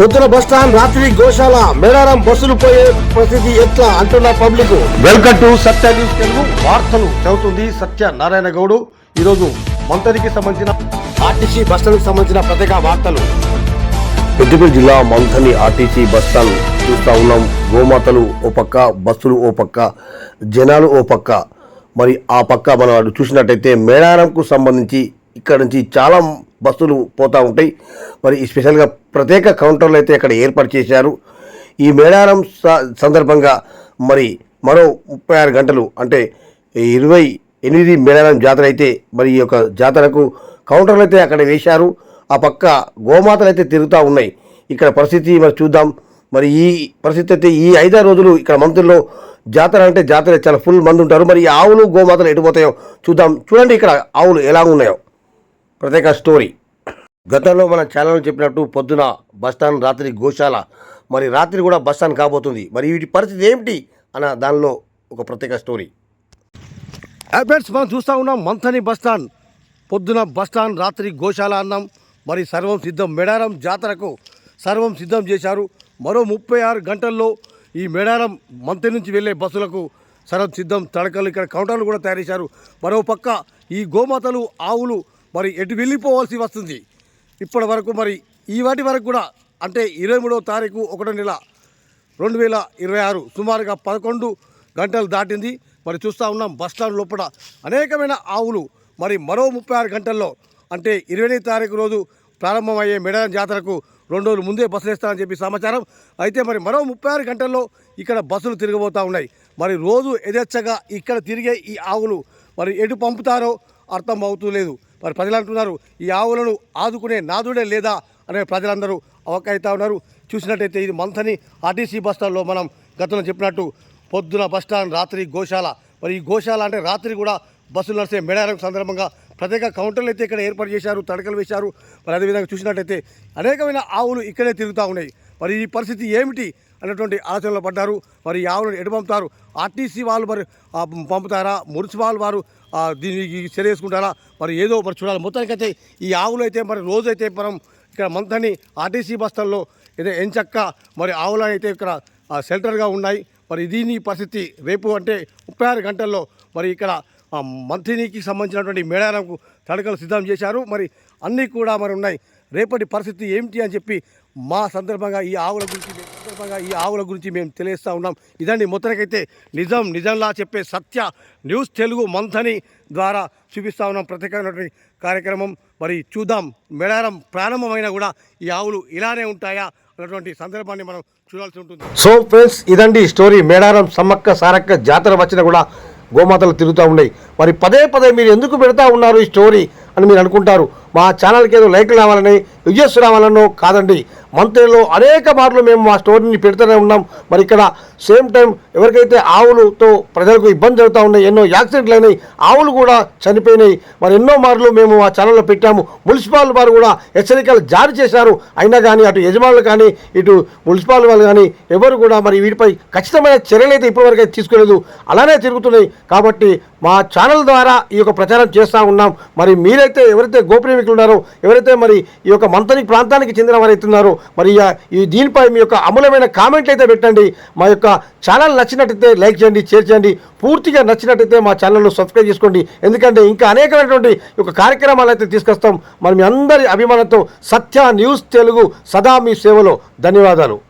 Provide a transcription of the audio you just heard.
పొద్దున bus stand రాత్రి గోశాల మేడారం బస్సులు పోయే పరిస్థితి ఎట్లా అంటున్న public. Welcome to Satya news Telugu. వార్తలు చదువుతుంది సత్య నారాయణ గౌడు. ఈరోజు మంతరికి సంబంధించిన ఆర్టీసీ బస్ స్టాండ్ సంబంధించిన ప్రత్యేక వార్తలు. పెద్దపల్లి జిల్లా మంథని ఆర్టీసీ బస్ స్టాండ్ చూస్తా ఉన్నాం. గోమాతలు ఓ పక్క బస్సులు ఓ పక్క జనాలు ఓ పక్క. మరి ఆ పక్క మనం చూసినట్టయితే మేడారంకు సంబంధించి ఇక్కడ నుంచి చాలా బస్సులు పోతూ ఉంటాయి. మరి స్పెషల్గా ప్రత్యేక కౌంటర్లు అయితే అక్కడ ఏర్పాటు చేశారు. ఈ మేడారం స- సందర్భంగా మరి మరో ముప్పై ఆరు గంటలు అంటే ఇరవై ఎనిమిది మేడారం జాతర అయితే మరి ఈ యొక్క జాతరకు కౌంటర్లు అయితే అక్కడ వేశారు. ఆ పక్క గోమాతలు అయితే తిరుగుతూ ఉన్నాయి. ఇక్కడ పరిస్థితి మరి చూద్దాం. మరి ఈ పరిస్థితి అయితే ఈ ఐదారు రోజులు ఇక్కడ మంత్రుల్లో జాతర అంటే జాతర చాలా ఫుల్ మంది ఉంటారు. మరి ఈ ఆవులు గోమాతలు ఎటుపోతాయో చూద్దాం. చూడండి ఇక్కడ ఆవులు ఎలా ఉన్నాయో. ప్రత్యేక స్టోరీ. గతంలో మన ఛానల్ చెప్పినట్టు పొద్దున బస్టాండ్ రాత్రి గోశాల మరి రాత్రి కూడా బస్టాండ్ కాబోతుంది. మరి వీటి పరిస్థితి ఏమిటి అన్న దానిలో ఒక ప్రత్యేక స్టోరీ. అప్డేట్స్ మనం చూస్తూ ఉన్నాం మంథని బస్టాండ్ పొద్దున బస్టాండ్ రాత్రి గోశాల అన్నాం. మరి సర్వం సిద్ధం. మేడారం జాతరకు సర్వం సిద్ధం చేశారు. మరో ముప్పై ఆరు గంటల్లో ఈ మేడారం మంత్రి నుంచి వెళ్ళే బస్సులకు సర్వం సిద్ధం. తడకలు ఇక్కడ కౌంటర్లు కూడా తయారు చేశారు. మరో పక్క ఈ గోమాతలు ఆవులు మరి ఎటు వెళ్ళిపోవాల్సి వస్తుంది? ఇప్పటి వరకు మరి ఈ వాటి వరకు కూడా అంటే ఇరవై మూడవ తారీఖు ఒకటో నెల రెండు వేల ఇరవై ఆరు సుమారుగా పదకొండు గంటలు దాటింది. మరి చూస్తూ ఉన్నాం బస్ స్టాండ్ లోపల అనేకమైన ఆవులు మరి మరో ముప్పై ఆరు గంటల్లో అంటే ఇరవై తారీఖు రోజు ప్రారంభమయ్యే మెడల జాతరకు రెండు రోజులు ముందే బస్సులు వేస్తానని చెప్పి సమాచారం. అయితే మరి మరో ముప్పై ఆరు గంటల్లో ఇక్కడ బస్సులు తిరగబోతూ ఉన్నాయి. మరి రోజు యథేచ్ఛగా ఇక్కడ తిరిగే ఈ ఆవులు మరి ఎటు పంపుతారో అర్థం అవుతూ లేదు మరి ప్రజలు అంటున్నారు ఈ ఆవులను ఆదుకునే నాదుడే లేదా అనే ప్రజలందరూ అవకైతా ఉన్నారు. చూసినట్టయితే ఇది మంథని ఆర్టీసీ బస్ స్టాండ్లో మనం గతంలో చెప్పినట్టు పొద్దున బస్ స్టాండ్ రాత్రి గోశాల. మరి ఈ గోశాల అంటే రాత్రి కూడా బస్సులు నడిచే మేడారం సందర్భంగా ప్రత్యేక కౌంటర్లు అయితే ఇక్కడ ఏర్పాటు చేశారు తడకలు వేశారు. మరి అదేవిధంగా చూసినట్టయితే అనేకమైన ఆవులు ఇక్కడే తిరుగుతూ ఉన్నాయి. మరి ఈ పరిస్థితి ఏమిటి అన్నటువంటి ఆలోచనలో పడ్డారు. మరి ఈ ఆవులను ఎటు పంపుతారు? ఆర్టీసీ వాళ్ళు మరి పంపుతారా? మున్సిపాల్ వారు దీనికి చర్య చేసుకుంటారా మరి ఏదో మరి చూడాలి. మొత్తానికైతే ఈ ఆవులు అయితే మరి రోజైతే మనం ఇక్కడ మంతని ఆర్టీసీ బస్తాల్లో ఏదో ఎంచక్క మరి ఆవులు అయితే ఇక్కడ షెల్టర్గా ఉన్నాయి. మరి దీని పరిస్థితి రేపు అంటే ముప్పై ఆరు గంటల్లో మరి ఇక్కడ ఆ, మంత్రినికి సంబంధించినటువంటి మేడారంకు తడకలు సిద్ధం చేశారు. మరి అన్నీ కూడా మరి ఉన్నాయి. రేపటి పరిస్థితి ఏమిటి అని చెప్పి మా సందర్భంగా ఈ ఆవుల గురించి సందర్భంగా ఈ ఆవుల గురించి మేము తెలియస్తూ ఉన్నాం. ఇదండి మొత్తానికైతే నిజం నిజంలా చెప్పే సత్య న్యూస్ తెలుగు మంథని ద్వారా చూపిస్తూ ఉన్నాం. ప్రత్యేకమైనటువంటి కార్యక్రమం. మరి చూద్దాం మేడారం ప్రారంభమైనా కూడా ఈ ఆవులు ఇలానే ఉంటాయా అన్నటువంటి సందర్భాన్ని మనం చూడాల్సి ఉంటుంది. సో ఫ్రెండ్స్ ఇదండి స్టోరీ. మేడారం సమ్మక్క సారక్క జాతర వచ్చినా కూడా గోమాతలు తిరుగుతూ ఉన్నాయి. మరి పదే పదే మీరు ఎందుకు పెడతా ఉన్నారు ఈ స్టోరీ అని మీరు అనుకుంటారు. మా ఛానల్కి ఏదో లైక్లు రావాలని విజయస్ రావాలనో కాదండి. మంత్రిలో అనేక మార్లు మేము మా స్టోరీని పెడుతూనే ఉన్నాం. మరి ఇక్కడ సేమ్ టైం ఎవరికైతే ఆవులతో ప్రజలకు ఇబ్బంది జరుగుతూ ఉన్నాయి ఎన్నో యాక్సిడెంట్లు అయినాయి ఆవులు కూడా చనిపోయినాయి. మరి ఎన్నో మార్లు మేము ఆ ఛానల్లో పెట్టాము. మున్సిపాల్ వారు కూడా హెచ్చరికలు జారీ చేశారు. అయినా కానీ అటు యజమానులు కానీ ఇటు మున్సిపాల్ వాళ్ళు కానీ ఎవరు కూడా మరి వీటిపై ఖచ్చితమైన చర్యలు అయితే ఇప్పటివరకు అయితే తీసుకోలేదు. అలానే తిరుగుతున్నాయి కాబట్టి మా ఛానల్ ద్వారా ఈ యొక్క ప్రచారం చేస్తూ ఉన్నాం. మరి మీరైతే ఎవరైతే గోప్రేమికులు ఉన్నారో ఎవరైతే మరి ఈ యొక్క మంతని ప్రాంతానికి చెందిన వారు మరి ఈ- దీనిపై మీ యొక్క అమూలమైన కామెంట్లు అయితే పెట్టండి. మా యొక్క ఛానల్ నచ్చినట్టయితే లైక్ చేయండి షేర్ చేయండి. పూర్తిగా నచ్చినట్టయితే మా ఛానల్ను సబ్స్క్రైబ్ చేసుకోండి. ఎందుకంటే ఇంకా అనేకమైనటువంటి ఒక కార్యక్రమాలు అయితే తీసుకొస్తాం. మరి మీ అందరి అభిమానంతో సత్య న్యూస్ తెలుగు సదా మీ సేవలో. ధన్యవాదాలు.